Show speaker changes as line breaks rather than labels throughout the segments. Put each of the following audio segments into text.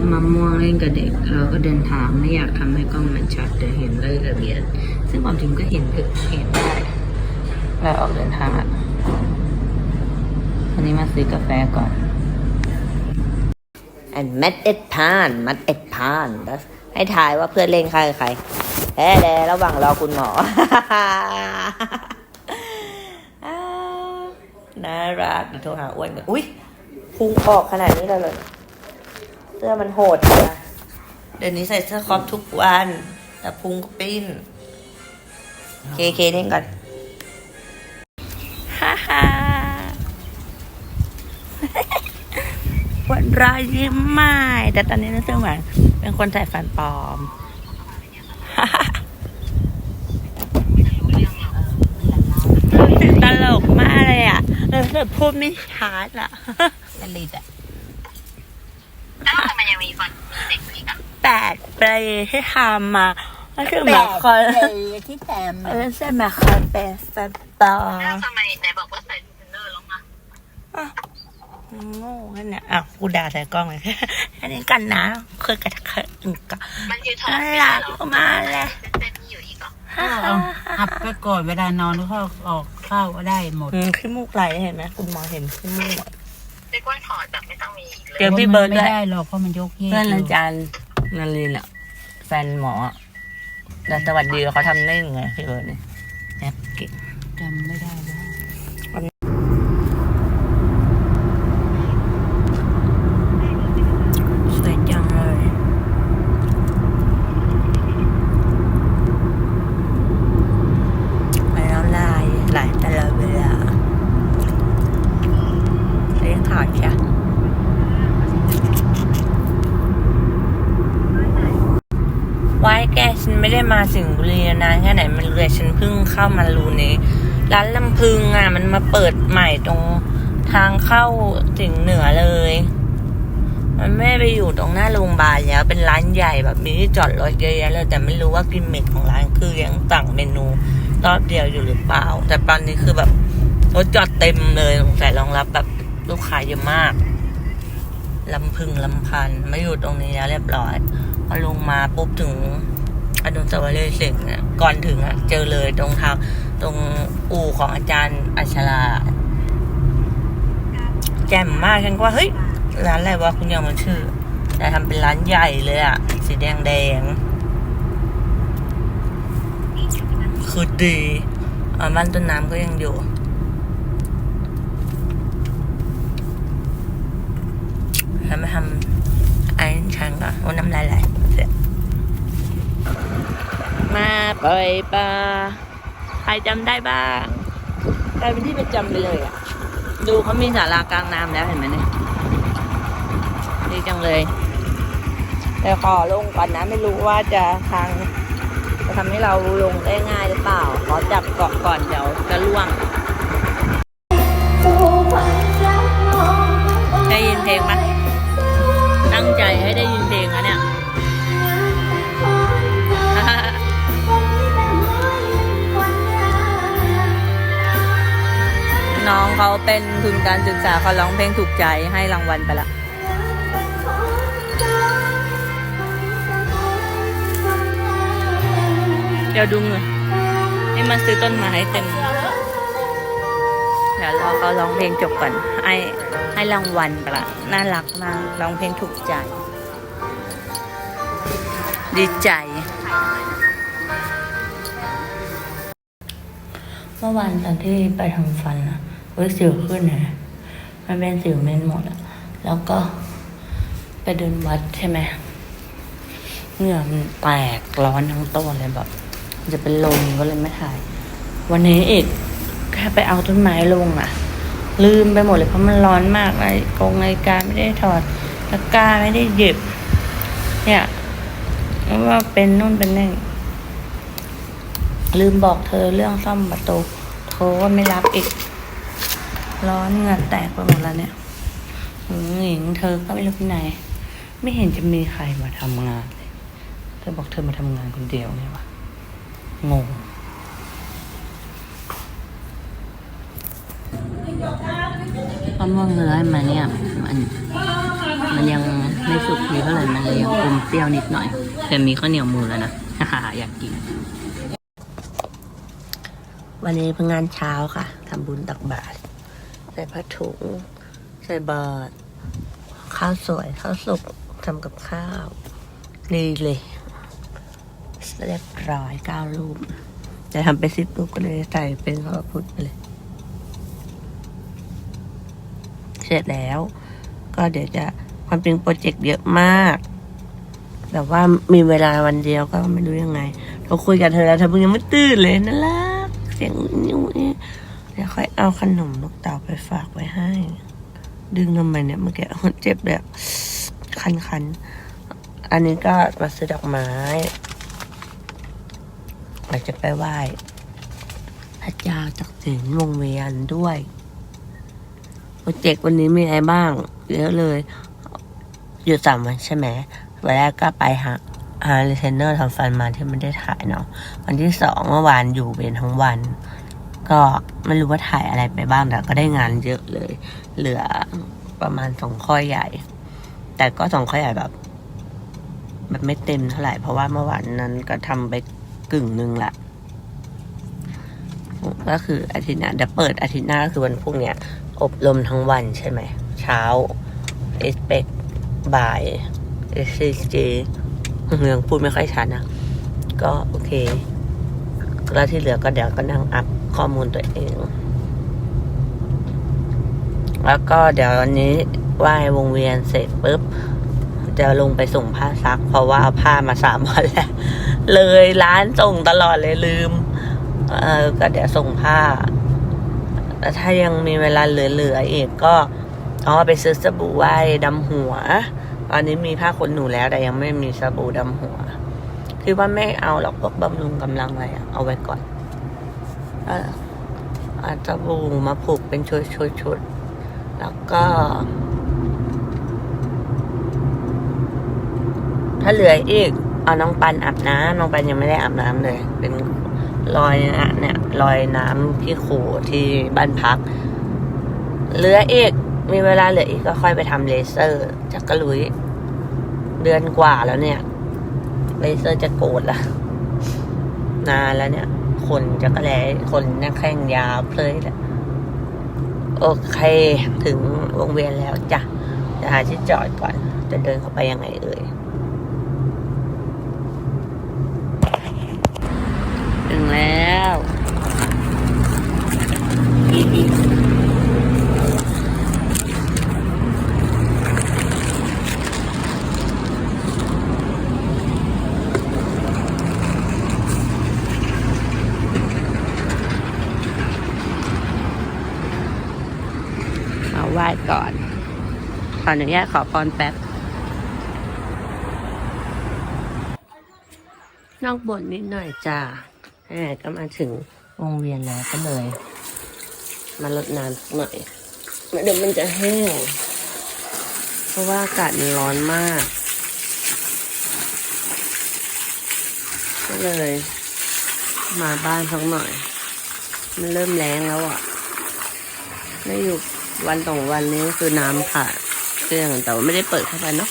รับมะม่วงเล่นกับเด็กเราก็เดินทางไม่อยากทำให้กล้องมันชัดแต่เห็นเลยละเอียด ซึ่งความจริงก็เห็นคือเห็นได้เราออกเดินทางอะวันนี้มาซื้อกาแฟก่อน
อันมัดเอ็ดพานมัดเอ็ดพานให้ทายว่าเพื่อนเล่นใครกับใครแฮ่แลระหว่างรอคุณหมอน่ารักเดี๋ยวโทรหาอ้วนกันอุ้ยพุงออกขนาดนี้เลย เลยเสื้อมันโหดนะเดี๋ยวนี้ใส่เสื้อครอปทุกวัน แต่พุงก็ปิ้น เคเคเล่นก่อน ฮ่าฮ่าวันรอยยิ้มไม่แต่ตอนนี้รู้สึกเหมือนเป็นคนใส่ฟันปลอม ตลกมากเลยอะรู้สึกพูดไม่ชัดอะ
ผลิตอะ
แล้วทำไมยังมีคนเด็กอีกอะ
แปดปีที่ทำมารู้สึกเหมือนคน
ที่แถม
รู้สึกเหมือนคนเป็นฟันปลอ
แล้ว
ม
ทำไมไหนบอกว่าใส่ดินเนอร์ลงมา
โง่กันเนี่ยอะกูด่าใส่กล้องเลยอันนี้กันนะเคยกระเคยอึกกะ
มันคือถอด
น่า
ไม่
รั
ได้
ก
หรอ
มากเลย
เส้นๆนี่อยู่อีกเหรอ
เอาหับไปก่อนเวลานอนก็ออกข้าวก็ได้หมด
อืมขี้มูกไหลเห็นไหมคุณหมอเห็นขี้มูก
เรียกว่าถอดแบบไม่ต้องมีอีกเลย
เดี๋ยวพี่เบิร์ดด้วย
ไม่ได้หรอกเพราะมันยกเยก
เพื่อน
ยู่
อาจารย์นารินอะแฟนหมออะแต่สวัสดีเขาทำได้ยังไงพี่เบิร์ดเนี่ยแอปเก่ง
จำไม่ได้แล้ว
สวยจังเลยไปแล้วลายหลายตลอดเวลาเลี้ยงถอดใช่ไว้แกฉันไม่ได้มา สิงห์บุรีนานแค่ไหนมันเลยฉันเพิ่งเข้ามารูนี้ร้านลำพึงอะ มันมาเปิดใหม่ตรงทางเข้าสิงห์เหนือเลย มันไม่ไปอยู่ตรงหน้าโรงพยาบาลแล้วเป็นร้านใหญ่แบบมีที่จอดรถเยอะแยะเลยแต่ไม่รู้ว่ากิมมิคของร้านคือยังสั่งเมนูรอบเดียวอยู่หรือเปล่า แต่ตอนนี้คือแบบรถจอดเต็มเลยสงสัยรองรับแบบลูกค้าเยอะมากลำพึงลำพันไม่อยู่ตรงนี้แล้วเรียบร้อยพอลงมาปุ๊บถึง อนุสาวรีย์สิงห์เนี่ยก่อนถึงอะเจอเลยตรงทางตรงอู่ของอาจารย์อัชราแจ่มมากฉันก็ว่าเฮ้ยร้านอะไรวะคุณยังมันชื่อ แต่ทำเป็นร้านใหญ่เลยอะสีแดงแดงคือดีอ่าบ้านต้นน้ำก็ยังอยู่แล้วมาทำไอ้ฉันก่อนโอ้น้ำลายไหล มาปล่อยปลาใครจำได้บ้างกลายเป็นที่ประจำไปเลยอะดูเขามีศาลากลางน้ำแล้วเห็นไหมเนี่ยดีจังเลย แต่ขอลงก่อนนะไม่รู้ว่าจะทางจะทำให้เราลงได้ง่ายหรือเปล่า ขอจับเกาะก่อนเดี๋ยวจะล่วงได้ยินเพลงไหมตั้งใจให้ได้ยินเพลงนะเนี่ย น้องเขาเป็นทุนการศึกษาเขาร้องเพลงถูกใจให้รางวัลไปละเดี๋ยวดูเงินให้มันซื้อต้นไม้เต็ม เดี๋ยวรอเขาร้องเพลงจบก่อนให้ให้รางวัลไปละน่ารักมากร้องเพลงถูกใจ ดีใจเมื่อวานตอนที่ไปทำฟันอะ ฮ้ยสิวขึ้นเลยมันเป็นสิวเม็นหมดอะแล้วก็ไปเดินวัดใช่ไหมเหงื่อมันแตกร้อนทั้งตัวเลยแบบ จะเป็นลมก็เลยไม่ถ่าย วันนี้อีกแค่ไปเอาต้นไม้ลงอะลืมไปหมดเลยเพราะมันร้อนมากไอ้กงนาฬิกาไม่ได้ถอดตะกร้าไม่ได้หยิบ เนี่ยว่าเป็นนู่นเป็นนี่ลืมบอกเธอเรื่องซ่อมประตูโทรก็ไม่รับอีก ร้อนเหงื่อแตกไปหมดแล้วเนี่ยหือหญิงเธอก็ไม่รู้ที่ไหน ไม่เห็นจะมีใครมาทำงานเลย เธอบอกเธอมาทำงานคนเดียวไงวะ งงมะม่วงเลื้อยมาเนี่ย มัน มันยัง
ไม่สุกดีเท่าไหร่ มันเลยยังอมเปรี้ยวนิดหน่อย แต่มีข้าวเหนียวมูแล้วนะ อยากกิน
วันนี้เป็นงานเช้าค่ะ ทำบุญตักบาตรใส่ผ้าถุง ใส่บาตรข้าวสวยข้าวสุกทำกับข้าวดีเลยเรียบร้อยเก้ารูปจะทำไปสิบรูปก็เลยใส่เป็นพระพุทธไปเลย เสร็จแล้ว ก็เดี๋ยวจะความจริงโปรเจกต์เยอะมาก แต่ว่ามีเวลาวันเดียวก็ไม่รู้ยังไง เราคุยกับเธอแล้วเธอเพิ่งยังไม่ตื่นเลยน่ารักเสียงนิ้วนี่เดี๋ยวค่อยเอาขนมลูกเต่าไปฝากไว้ให้ ดึงทำไมเนี่ยเมื่อกี้มันเจ็บแบบคันๆอันนี้ก็มาซื้อดอกไม้เราจะไปไหว้พระเจ้าจักสินวงเวียนด้วยโปรเจกต์วันนี้มีอะไรบ้าง เยอะเลย อยู่สามวันใช่ไหมวันแรกก็ไปหาหารีเทนเนอร์ทำฟันมาที่ไม่ได้ถ่ายเนาะวันที่สองเมื่อวานอยู่เวรทั้งวัน ก็ไม่รู้ว่าถ่ายอะไรไปบ้างแต่ก็ได้งานเยอะเลย เหลือประมาณสองข้อใหญ่ แต่ก็สองข้อใหญ่แบบแบบไม่เต็มเท่าไหร่เพราะว่าเมื่อวานนั้นก็ทำไปกึ่งหนึ่งละก็คืออาทิตย์หน้าเดี๋ยวเปิดอาทิตย์หน้าก็คือวันพรุ่งเนี้ย อบรมทั้งวันใช่ไหม เช้าเอสเปกบ่ายเอสซีเมืองพูดไม่ค่อยชัดนะ ก็โอเคแล้วที่เหลือก็เดี๋ยวก็นั่งอัพ ข้อมูลตัวเอง แล้วก็เดี๋ยววันนี้ไหว้วงเวียนเสร็จปุ๊บจะลงไปส่งผ้าซัก เพราะว่าเอาผ้ามาสามวันแล้ว เลยร้านส่งตลอดเลยลืม เออก็เดี๋ยวส่งผ้าแล้วถ้ายังมีเวลาเหลือๆอีกก็อ๋อไปซื้อสบู่ไหว้ดำหัวตอนนี้มีผ้าขนหนูแล้วแต่ยังไม่มีสบู่ดำหัว คือว่าไม่เอาหรอกพวกบำรุงกำลังอะไรเอาไว้ก่อน ออเอาสบู่มาผูกเป็นชุดๆๆแล้วก็ ถ้าเหลืออีก เอาน้องปันอาบน้ำน้องปันยังไม่ได้อาบน้ำเลย เป็นรอยนะเนี่ยรอยน้ำที่โขที่บ้านพัก เหลืออีก มีเวลาเหลืออีกก็ค่อยไปทำเลเซอร์จากกระลุย เดือนกว่าแล้วเนี่ยเลเซอร์จะโกรธละนานแล้วเนี่ย คนจะกระแลคนนั่งแข้งยาเพลยแหละโอเค ถึงวงเวียนแล้วจ้ะจะหาที่จอดก่อน จะเดินเข้าไปยังไงเอ่ยถึงแล้ว มาไหว้ก่อน ขออนุญาตขอพรแป๊บ นอกบทนิดหน่อยจ้าแหมก็มาถึงวงเวียนแล้วก็เลย มาลดน้ำสักหน่อยเดี๋ยวมันจะแห้ง เพราะว่าอากาศมันร้อนมาก ก็เลย มาบ้านสักหน่อย มันเริ่มแรงแล้วอะ ไม่อยู่ วันสองวันนี้ก็คือน้ำผ่านเครื่องแต่ว่าไม่ได้เปิดเข้าไปเนาะ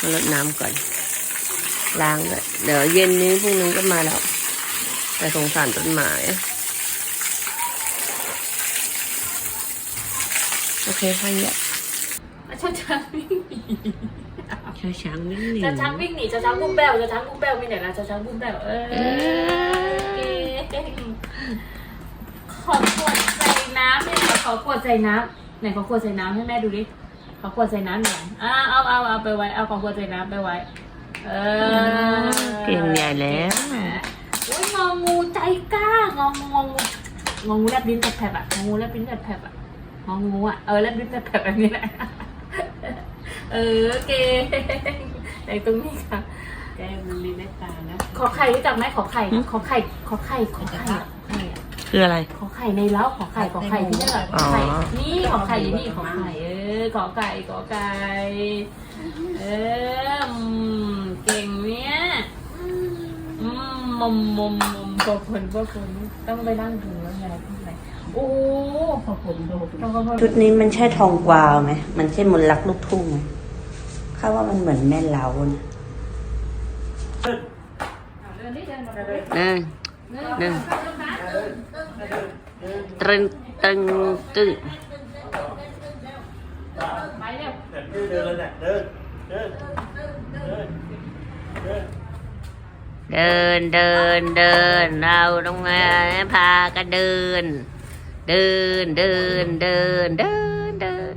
มาลดน้ำก่อน ล้างเลยเดี๋ยวเย็นนี้พรุ่งนี้ก็มาแล้วแต่สงสารต้นไม้โอเคค่ะเนี่ย
ช้างช้างวิ่งหนี
ช้าช้างวิ่งหนี
ช้างช้างวิ่งหนีช้างช้างบุ้มแบวช้างช้างบุ้มแบวมีไหนล่ะช้างช้างบุ้มแบวเออ
เอ๊ะ
เก่งขอขวดใส่ น้ำเนี่ยขอขวดใส่น้ำไหนขอขวดใส่น้ำให้แม่ดูดิขอขวดใส่น้ำหน่อยอ่าเอาเอาเอาไปไว้เอาขอขวดใส่น้ำไปไว้ เออ
เก่งใหญ่แล้ว
อุ้ยงองูใจกล้างองูงองูงองูแลบลิ้นแผลบๆอะงองูแลบลิ้นแผลบๆอะงองูอะเออแลบลิ้นแผลบๆแบบนี้แหละเออเก่งในตรงนี้ค่ะ
แก้มันมีเมตตานะ
ขอไข่รู้จักไหมขอไข่ขอไข่ขอไข่ขอไข่ขอไข่อะ
คืออะไร
ขอไข่ในเล้าขอไข่ขอไข่ที่นี่แหละขอไข่
อ๋อ
นี่ขอไข่อยู่นี่ขอไข่เออขอไก่ขอไก่เอออืมเก่งเนี้ยอืมมมมมมมพอคนพอคนต้องไปนั่งถึงแล้วไงที่ไหนโอ้พอคนโดนต้องก็พอ
ชุดนี้มันใช่ทองกวาวไหมมันใช่มนต์รักลูกทุ่งไหม
ข้าว่ามันเหมือนแม่เล้านะ
เดินนี่เดินมา
หนึ่งตึงตึงตึง
ไปเร็ว
เดินเลยเดินเดิน
เดินเดินเดินเราต้องมาพากันเดิน เดินเดินเดินเดินเดิน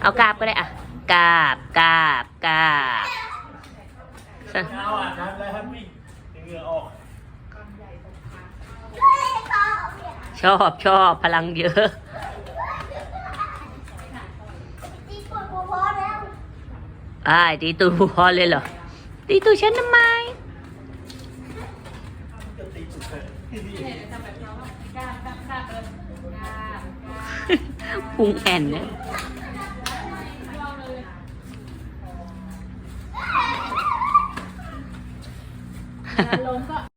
เอากราบก็ได้อะกราบกราบกราบ
เอาอะทำแล้วครับพี่เหงื่อออก
ชอบชอบพลังเยอะอ่าตีตูพอเลยเหรอ ตีตูฉันทำไม
กล้ากล้ากล้าเดินกล้า
พุงแอนเนี่ย
ลงก็